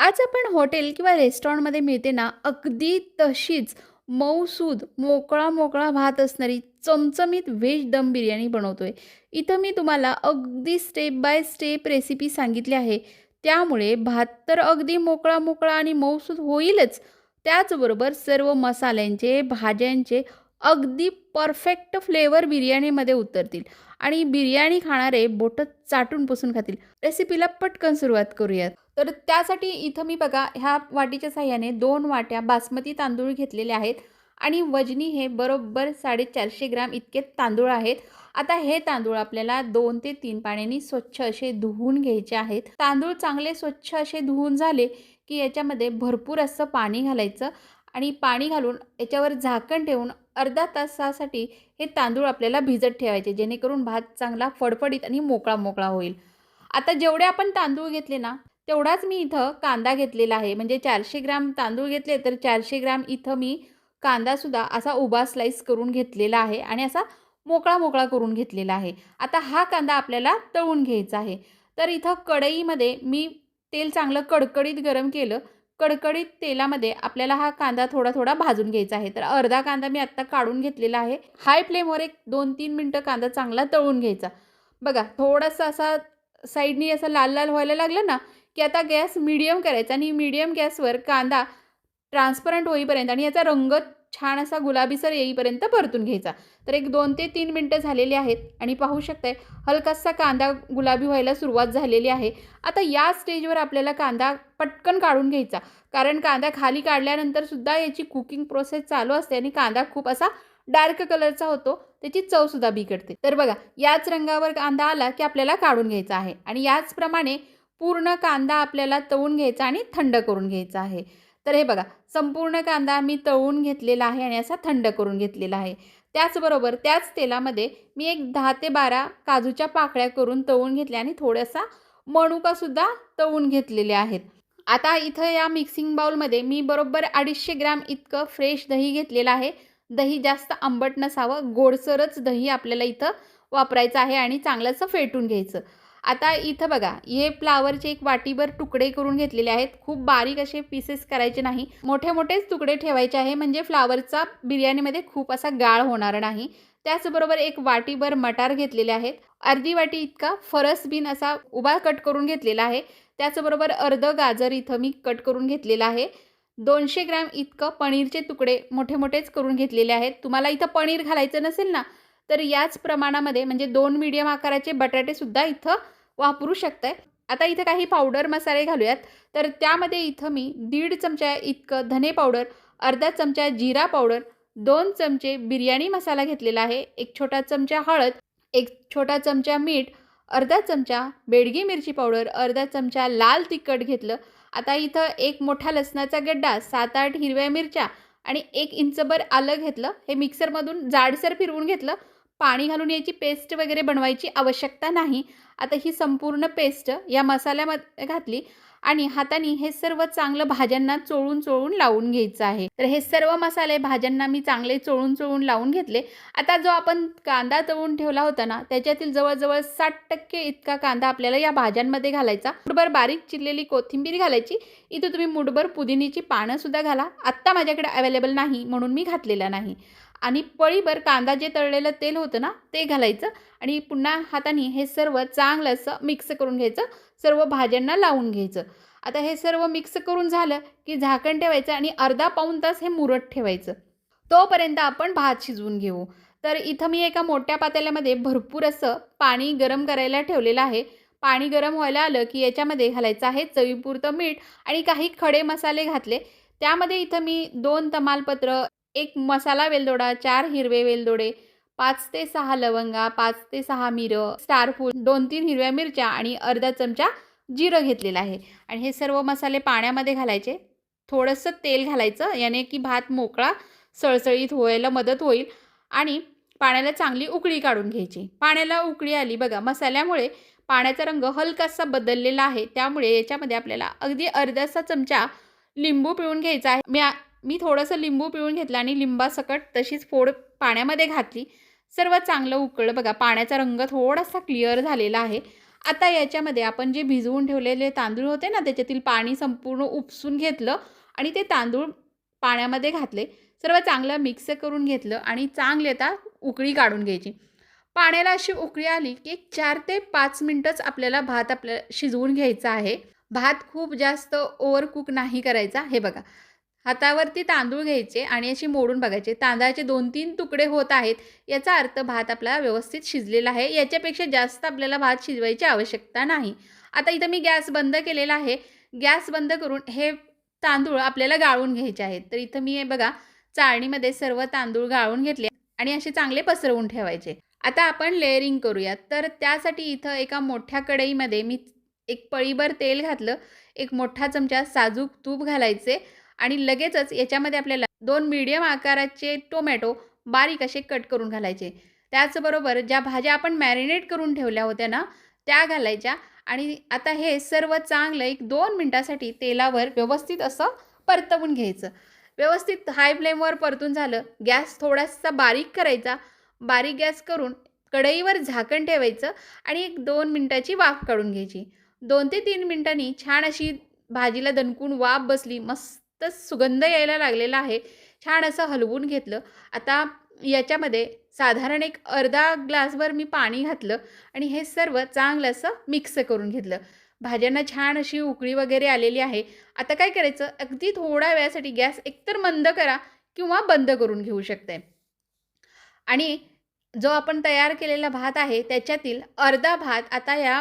आज आपण हॉटेल किंवा रेस्टॉरंटमध्ये मिळते ना अगदी तशीच मऊसूद मोकळा मोकळा भात असणारी चमचमीत व्हेज दम बिर्याणी बनवतोय. इथं मी तुम्हाला अगदी स्टेप बाय स्टेप रेसिपी सांगितली आहे. त्यामुळे भात तर अगदी मोकळा मोकळा आणि मऊसूद होईलच. त्याचबरोबर सर्व मसाल्यांचे भाज्यांचे अगदी परफेक्ट फ्लेवर बिर्याणीमध्ये उतरतील आणि बिर्याणी खाणारे बोटं चाटून पुसून खातील. रेसिपीला पटकन सुरुवात करूयात. तर त्यासाठी इथं मी बघा ह्या वाटीच्या साह्याने दोन वाट्या बासमती तांदूळ घेतलेले आहेत आणि वजनी हे बरोबर साडेचारशे ग्राम इतके तांदूळ आहेत. आता हे तांदूळ आपल्याला दोन ते तीन पाण्याने स्वच्छ असे धुवून घ्यायचे आहेत. तांदूळ चांगले स्वच्छ असे धुवून झाले की याच्यामध्ये भरपूर असं पाणी घालायचं आणि पाणी घालून याच्यावर झाकण ठेवून अर्धा तासासाठी हे तांदूळ आपल्याला भिजत ठेवायचे जेणेकरून भात चांगला फडफडीत आणि मोकळा मोकळा होईल. आता जेवढे आपण तांदूळ घेतले ना तेवढाच मी इथं कांदा घेतलेला आहे. म्हणजे चारशे ग्राम तांदूळ घेतले तर चारशे ग्राम इथं मी कांदासुद्धा असा उभा स्लाईस करून घेतलेला आहे आणि असा मोकळा मोकळा करून घेतलेला आहे. आता हा कांदा आपल्याला तळून घ्यायचा आहे. तर इथं कढईमध्ये मी तेल चांगलं कडकडीत गरम केलं. कडकडीत तेलामध्ये आपल्याला हा कांदा थोडा थोडा भाजून घ्यायचा आहे. तर अर्धा कांदा मी आत्ता काढून घेतलेला आहे. हाय फ्लेमवर एक दोन तीन मिनटं कांदा चांगला तळून घ्यायचा. बघा थोडासा असा साईडनी असं लाल लाल व्हायला लागलं ना की आता गॅस मिडियम करायचा आणि मिडियम गॅसवर कांदा ट्रान्सपरंट होईपर्यंत आणि याचा रंग छान असा गुलाबीसर येईपर्यंत परतून घ्यायचा. तर एक दोन ते तीन मिनटं झालेली आहेत आणि पाहू शकताय हलकासा कांदा गुलाबी व्हायला सुरुवात झालेली आहे. आता या स्टेजवर आपल्याला कांदा पटकन काढून घ्यायचा. कारण कांदा खाली काढल्यानंतर सुद्धा याची कुकिंग प्रोसेस चालू असते आणि कांदा खूप असा डार्क कलरचा होतो त्याची चवसुद्धा बिघडते. तर बघा याच रंगावर कांदा आला की आपल्याला काढून घ्यायचा आहे. आणि याचप्रमाणे पूर्ण कांदा आपल्याला तळून घ्यायचा आणि थंड करून घ्यायचा आहे. तर हे बघा संपूर्ण कांदा मी तळून घेतलेला आहे आणि असा थंड करून घेतलेला आहे. त्याचबरोबर त्याच तेलामध्ये मी एक दहा ते बारा काजूच्या पाकळ्या करून तळून घेतल्या आणि थोडासा मणुकासुद्धा तळून घेतलेले आहेत. आता इथं या मिक्सिंग बाउलमध्ये मी बरोबर अडीचशे ग्रॅम इतकं फ्रेश दही घेतलेलं आहे. दही जास्त आंबट नसावं गोडसरच दही आपल्याला इथं वापरायचं आहे आणि चांगलंसं फेटून घ्यायचं. आता इथं बघा हे फ्लावरचे एक वाटीभर तुकडे करून घेतलेले आहेत. खूप बारीक असे पीसेस करायचे नाही. मोठे मोठेच तुकडे ठेवायचे आहे. म्हणजे फ्लावरचा बिर्याणीमध्ये खूप असा गाळ होणार नाही. त्याचबरोबर एक वाटीभर मटार घेतलेले आहेत. अर्धी वाटी इतका फरस बीन असा उभा कट करून घेतलेला आहे. त्याचबरोबर अर्ध गाजर इथं मी कट करून घेतलेलं आहे. दोनशे ग्रॅम इतकं पनीरचे तुकडे मोठे मोठेच करून घेतलेले आहेत. तुम्हाला इथं पनीर घालायचं नसेल ना तर याच प्रमाणामध्ये म्हणजे दोन मीडियम आकाराचे बटाटेसुद्धा इथं वापरू शकताय. आता इथं काही पावडर मसाले घालूयात. तर त्यामध्ये इथं मी दीड चमचा इतकं धने पावडर अर्धा चमचा जिरा पावडर दोन चमचे बिर्याणी मसाला घेतलेला आहे एक छोटा चमचा हळद एक छोटा चमचा मीठ अर्धा चमचा बेडगी मिरची पावडर अर्धा चमचा लाल तिखट घेतलं. आता इथं एक मोठा लसणाचा गड्डा सात आठ हिरव्या मिरच्या आणि एक इंचभर आलं घेतलं. हे मिक्सरमधून जाडसर फिरवून घेतलं. पाणी घालून याची पेस्ट वगैरे बनवायची आवश्यकता नाही. आता ही संपूर्ण पेस्ट या मसाल्यामध्ये घातली आणि हाताने हे सर्व चांगलं भाज्यांना चोळून चोळून लावून घ्यायचं आहे. तर हे सर्व मसाले भाज्यांना मी चांगले चोळून चोळून लावून घेतले. आता जो आपण कांदा तळून ठेवला होता ना त्याच्यातील जवळजवळ साठ टक्के इतका कांदा आपल्याला या भाज्यांमध्ये घालायचा. मुठभर बारीक चिरलेली कोथिंबीर घालायची. इथं तुम्ही मुठभर पुदिनीची पानं सुद्धा घाला. आत्ता माझ्याकडे अवेलेबल नाही म्हणून मी घातलेला नाही. आणि पळीभर कांदा जे तळलेलं तेल होतं ना ते घालायचं आणि पुन्हा हाताने हे सर्व चांगलं असं मिक्स करून घ्यायचं. सर्व भाज्यांना लावून घ्यायचं. आता हे सर्व मिक्स करून झालं की झाकण ठेवायचं आणि अर्धा पाऊण तास हे मुरत ठेवायचं. तोपर्यंत आपण भात शिजवून घेऊ. तर इथं मी एका मोठ्या पातेल्यामध्ये भरपूर असं पाणी गरम करायला ठेवलेलं आहे. पाणी गरम व्हायला आलं की याच्यामध्ये घालायचं आहे चवीपुरतं मीठ आणि काही खडे मसाले घातले. त्यामध्ये इथं मी दोन तमालपत्र एक मसाला वेलदोडा चार हिरवे वेलदोडे पाच ते सहा लवंगा पाच ते सहा मिरं स्टारफूल दोन तीन हिरव्या मिरच्या आणि अर्धा चमचा जिरं घेतलेलं आहे. आणि हे सर्व मसाले पाण्यामध्ये घालायचे. थोडंसं तेल घालायचं याने की भात मोकळा सळसळीत व्हायला मदत होईल आणि पाण्याला चांगली उकळी काढून घ्यायची. पाण्याला उकळी आली बघा मसाल्यामुळे पाण्याचा रंग हलकासा बदललेला आहे. त्यामुळे याच्यामध्ये आपल्याला अगदी अर्धासा चमचा लिंबू पिळून घ्यायचा आहे. मी मी थोडंसं लिंबू पिळून घेतलं आणि लिंबासकट तशीच फोड पाण्यामध्ये घातली. सर्व चांगलं उकळलं. बघा पाण्याचा रंग थोडासा क्लिअर झालेला आहे. आता याच्यामध्ये आपण जे भिजवून ठेवलेले तांदूळ होते ना त्याच्यातील पाणी संपूर्ण उपसून घेतलं आणि ते तांदूळ पाण्यामध्ये घातले. सर्व चांगलं मिक्स करून घेतलं आणि चांगली आता उकळी काढून घ्यायची. पाण्याला अशी उकळी आली की एक चार ते पाच मिनटंच आपल्याला भात आपल्याला शिजवून घ्यायचा आहे. भात खूप जास्त ओव्हर कुक नाही करायचा. हे बघा हातावरती तांदूळ घ्यायचे आणि अशी मोडून बघायचे. तांदळाचे दोन तीन तुकडे होत आहेत याचा अर्थ भात आपला व्यवस्थित शिजलेला आहे. याच्यापेक्षा जास्त आपल्याला भात शिजवायची आवश्यकता नाही. आता इथं मी गॅस बंद केलेला आहे. गॅस बंद करून हे तांदूळ आपल्याला गाळून घ्यायचे आहेत. तर इथं मी हे बघा चाळणीमध्ये सर्व तांदूळ गाळून घेतले आणि असे चांगले पसरवून ठेवायचे. आता आपण लेअरिंग करूयात तर त्यासाठी इथं एका मोठ्या कढईमध्ये मी एक पळीभर तेल घातलं. एक मोठा चमचा साजूक तूप घालायचे. आणि लगेचच याच्यामध्ये आपल्याला दोन मीडियम आकाराचे टोमॅटो बारीक असे कट करून घालायचे. त्याचबरोबर ज्या भाज्या आपण मॅरिनेट करून ठेवल्या होत्या ना त्या घालायच्या आणि आता हे सर्व चांगलं एक दोन मिनटासाठी तेलावर व्यवस्थित असं परतवून घ्यायचं. व्यवस्थित हाय फ्लेमवर परतून झालं गॅस थोडासा बारीक करायचा. बारीक गॅस करून कढईवर झाकण ठेवायचं आणि एक दोन मिनटाची वाफ काढून घ्यायची. दोन ते तीन मिनटांनी छान अशी भाजीला दणकून वाफ बसली मस्त सुगंध यायला लागलेला आहे. छान असं हलवून घेतलं. आता याच्यामध्ये साधारण एक अर्धा ग्लासभर मी पाणी घातलं आणि हे सर्व चांगलं असं मिक्स करून घेतलं. भाज्यांना छान अशी उकळी वगैरे आलेली आहे. आता काय करायचं? अगदी थोड्या वेळासाठी गॅस एकतर मंद करा किंवा बंद करून घेऊ शकते. आणि जो आपण तयार केलेला भात आहे त्याच्यातील अर्धा भात आता या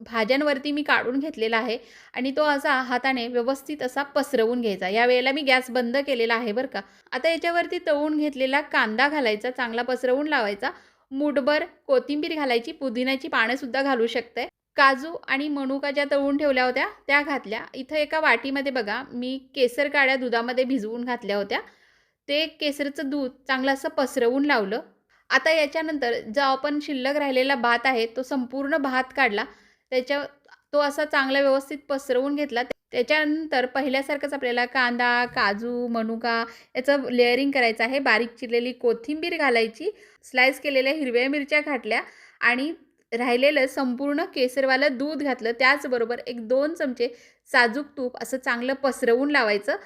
भाज्यांवरती मी काढून घेतलेला आहे आणि तो असा हाताने व्यवस्थित असा पसरवून घ्यायचा. या वेळेला मी गॅस बंद केलेला आहे बरं का. आता याच्यावरती तळून घेतलेला कांदा घालायचा चांगला पसरवून लावायचा. मुठभर कोथिंबीर घालायची पुदिन्याची पानंसुद्धा घालू शकते. काजू आणि मनुका ज्या तळून ठेवल्या होत्या त्या घातल्या. इथं एका वाटीमध्ये बघा मी केसर काळ्या दुधामध्ये भिजवून घातल्या होत्या. ते केसरचं दूध चांगलं असं पसरवून लावलं. आता याच्यानंतर जो आपण शिल्लक राहिलेला भात आहे तो संपूर्ण भात काढला. त्याच्या तो असा चांगला व्यवस्थित पसरवून घेतला. त्याच्यानंतर पहिल्यासारखंच आपल्याला कांदा काजू मनुका याचं लेअरिंग करायचं आहे. बारीक चिरलेली कोथिंबीर घालायची स्लाइस केलेल्या हिरव्या मिरच्या घातल्या आणि राहिलेलं संपूर्ण केसरवालं दूध घातलं. त्याचबरोबर एक दोन चमचे साजूक तूप असं चांगलं पसरवून लावायचं.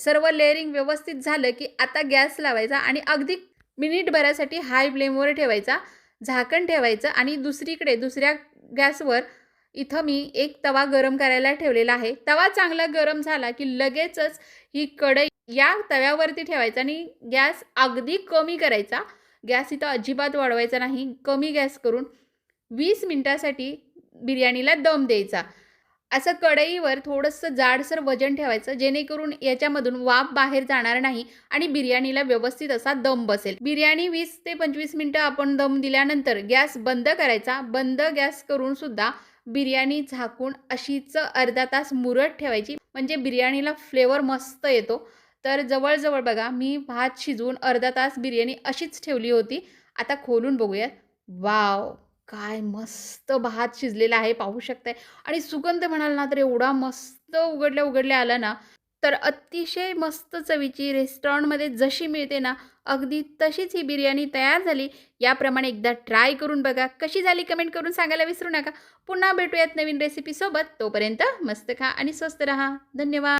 सर्व लेअरिंग व्यवस्थित झालं की आता गॅस लावायचा आणि अगदी मिनिटभरासाठी हाय फ्लेमवर ठेवायचा. झाकण ठेवायचं आणि दुसरीकडे दुसऱ्या गॅसवर इथं मी एक तवा गरम करायला ठेवलेला आहे. तवा चांगला गरम झाला की लगेचच ही कढई या तव्यावरती ठेवायचा आणि गॅस अगदी कमी करायचा. गॅस इथं अजिबात वाढवायचा नाही. कमी गॅस करून वीस मिनटासाठी बिर्याणीला दम द्यायचा. असं कढईवर थोडंसं जाडसर वजन ठेवायचं जेणेकरून याच्यामधून वाफ बाहेर जाणार नाही आणि बिर्याणीला व्यवस्थित असा दम बसेल. बिर्याणी वीस ते पंचवीस मिनटं आपण दम दिल्यानंतर गॅस बंद करायचा. बंद गॅस करून सुद्धा बिर्याणी झाकून अशीच अर्धा तास मुरत ठेवायची. म्हणजे बिर्याणीला फ्लेवर मस्त येतो. तर जवळजवळ बघा मी भात शिजवून अर्धा तास बिर्याणी अशीच ठेवली होती. आता खोलून बघूयात. वाव! काय मस्त भात शिजलेला आहे पाहू शकताय. आणि सुगंध म्हणाल ना तर एवढा मस्त उघडल्या उघडल्या आला ना तर अतिशय मस्त चवीची रेस्टॉरंटमध्ये जशी मिळते ना अगदी तशीच ही बिर्याणी तयार झाली. याप्रमाणे एकदा ट्राय करून बघा. कशी झाली कमेंट करून सांगायला विसरू नका. पुन्हा भेटूयात नवीन रेसिपीसोबत तोपर्यंत मस्त खा आणि स्वस्त रहा. धन्यवाद.